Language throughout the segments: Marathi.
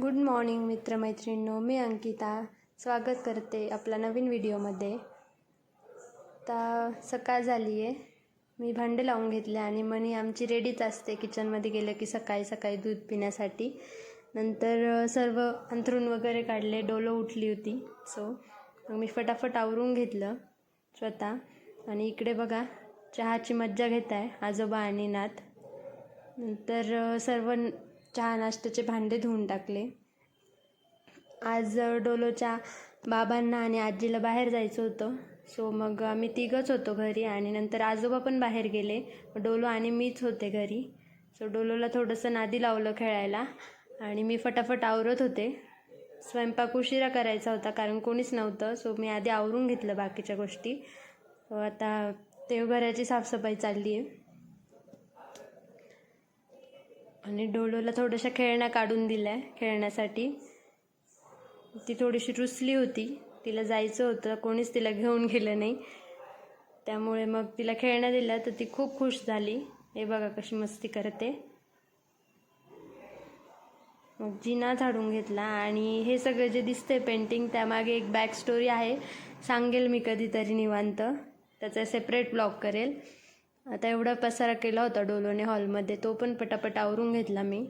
गुड मॉर्निंग मित्रमैत्रिणींनो मी अंकिता. स्वागत करते आपला नवीन व्हिडिओमध्ये. आता सकाळ झाली आहे. मी भांडे लावून घेतले आणि मणी आमची रेडीच असते. किचनमध्ये गेलं की सकाळी सकाळी दूध पिण्यासाठी. नंतर सर्व अंथरूण वगैरे काढले. डोलो उठली होती. सो मग मी फटाफट आवरून घेतलं स्वतः. आणि इकडे बघा चहाची मज्जा घेत आहे आजोबा आणि नात. नंतर सर्व चहा नाश्त्याचे भांडे धुवून टाकले. आज डोलोच्या बाबांना आणि आजीला बाहेर जायचं होतं. सो मग आम्ही तिघंच होतो घरी आणि नंतर आजोबा पण बाहेर गेले. डोलो आणि मीच होते घरी. सो डोलोला थोडंसं नादी लावलं खेळायला आणि मी फटाफट आवरत होते. स्वयंपाक उशिरा करायचा होता कारण कोणीच नव्हतं. सो मी आधी आवरून घेतलं बाकीच्या गोष्टी. आता देवघराची साफसफाई चालली आहे. आणि डोलोला थोड्याशा खेळण्या काढून दिल्या खेळण्यासाठी. ती थोडीशी रुसली होती. तिला जायचं होतं. कोणीच तिला घेऊन गेलं नाही. त्यामुळे मग तिला खेळण्या दिल्या तर ती खूप खुश झाली. हे बघा कशी मस्ती करते. मग जिना झाडून घेतला आणि हे सगळं जे दिसतंय पेंटिंग त्यामागे एक बॅक स्टोरी आहे. सांगेल मी कधीतरी निवांत. त्याचा सेपरेट ब्लॉग करेल. आता एवढा पसारा केला होता डोलोने हॉलमध्ये तो पण पटापट आवरून घेतला मी.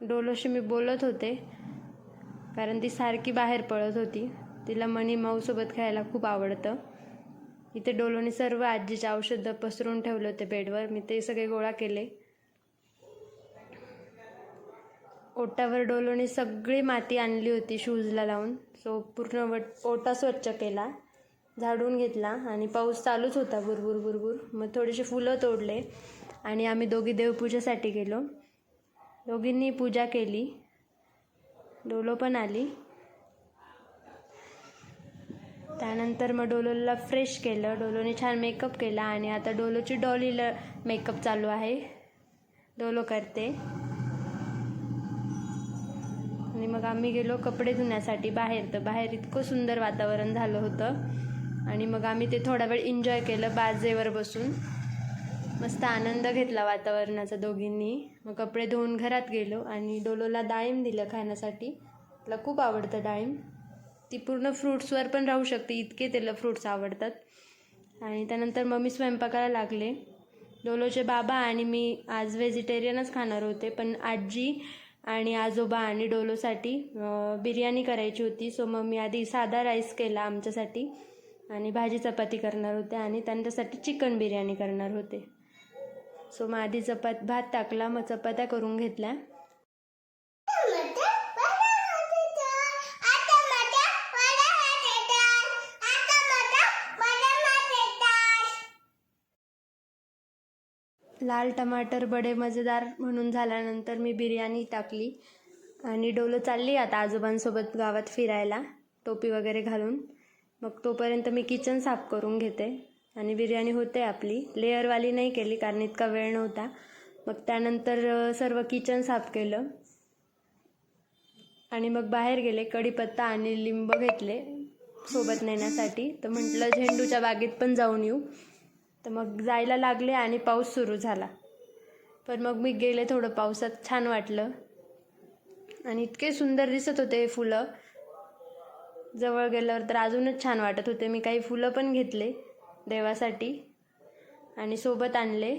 डोलोशी मी बोलत होते कारण ती सारखी बाहेर पळत होती. तिला मणी माऊसोबत खायला खूप आवडतं. इथे डोलोने सर्व आजीचे औषधं पसरून ठेवले होते बेडवर. मी ते सगळे गोळा केले. ओटावर डोलोने सगळी माती आणली होती शूजला लावून. सो पूर्ण वट ओटा स्वच्छ केला. झाडून घेतला आणि पाऊस चालूच होता भुरभुर भुरभुर. मग थोडेसे फुलं तोडले आणि आम्ही दोघी देवपूजेसाठी गेलो. दोघींनी पूजा केली. डोलो पण आली. त्यानंतर मग डोलोला फ्रेश केलं. डोलोने छान मेकअप केला आणि आता डोलोची डॉलीला मेकअप चालू आहे. डोलो करते. आणि मग आम्ही गेलो कपडे धुण्यासाठी बाहेर. तर बाहेर इतकं सुंदर वातावरण झालं होतं. आणि मग आम्ही ते थोडा वेळ एन्जॉय केलं बाजेवर बसून. मस्त आनंद घेतला वातावरणाचा दोघींनी. मग कपडे धुवून घरात गेलो आणि डोलोला डाळिंब दिलं खाण्यासाठी. तिला खूप आवडतं डाळिंब. ती पूर्ण फ्रूट्सवर पण राहू शकते इतके त्याला फ्रूट्स आवडतात. आणि त्यानंतर मम्मी स्वयंपाकाला लागले. डोलोचे बाबा आणि मी आज व्हेजिटेरियनच खाणार होते पण आजी आणि आजोबा आणि डोलोसाठी बिर्याणी करायची होती. सो मग मी आधी साधा राईस केला आमच्यासाठी आणि भाजी चपाती करणार होते आणि त्यांच्यासाठी चिकन बिर्याणी करणार होते. सो मग आधी चपात भात टाकला. मग चपात्या करून घेतल्या. लाल टमाटर बडे मजेदार म्हणून झाल्यानंतर मी बिर्याणी टाकली. आणि डोलो चालली आता आजोबांसोबत गावात फिरायला टोपी वगैरे घालून. मग तोपर्यंत मी किचन साफ करून घेते. आणि बिर्याणी होते आपली. लेअरवाली नाही केली कारण इतका वेळ नव्हता. मग त्यानंतर सर्व किचन साफ केलं. आणि मग बाहेर गेले कढीपत्ता आणि लिंब घेतले. सोबत नेण्यासाठी. तर म्हटलं झेंडूच्या बागेत पण जाऊन येऊ. तर मग जायला लागले आणि पाऊस सुरू झाला. पण मग मी गेले थोडं पावसात छान वाटलं. आणि इतके सुंदर दिसत होते हे फुलं. जवळ गेल्यावर तर अजूनच छान वाटत होते. मी काही फुलं पण घेतले देवासाठी आणि सोबत आणले.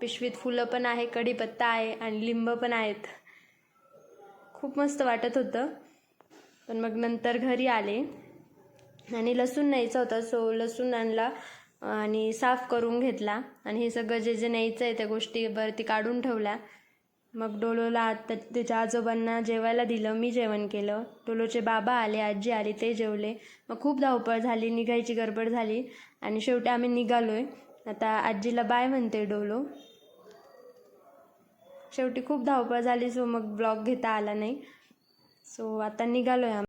पिशवीत फुलं पण आहे कढीपत्ता आहे आणि लिंब पण आहेत. खूप मस्त वाटत होतं. पण मग नंतर घरी आले आणि लसूण न्यायचा होता. सो लसूण आणला. आणि साफ करून घेतला. आणि हे सगळं जे जे न्यायचं आहे त्या गोष्टी वरती काढून ठेवल्या. मग डोलोला आता त्याच्या आजोबांना जेवायला दिलं. मी जेवण केलं. डोलोचे बाबा आले आजी आली ते जेवले. मग खूप धावपळ झाली निघायची गडबड झाली. आणि शेवटी आम्ही निघालो आहे आता आजीला बाय म्हणते डोलो. शेवटी खूप धावपळ झाली सो मग ब्लॉग घेता आला नाही. सो आता निघालो आहे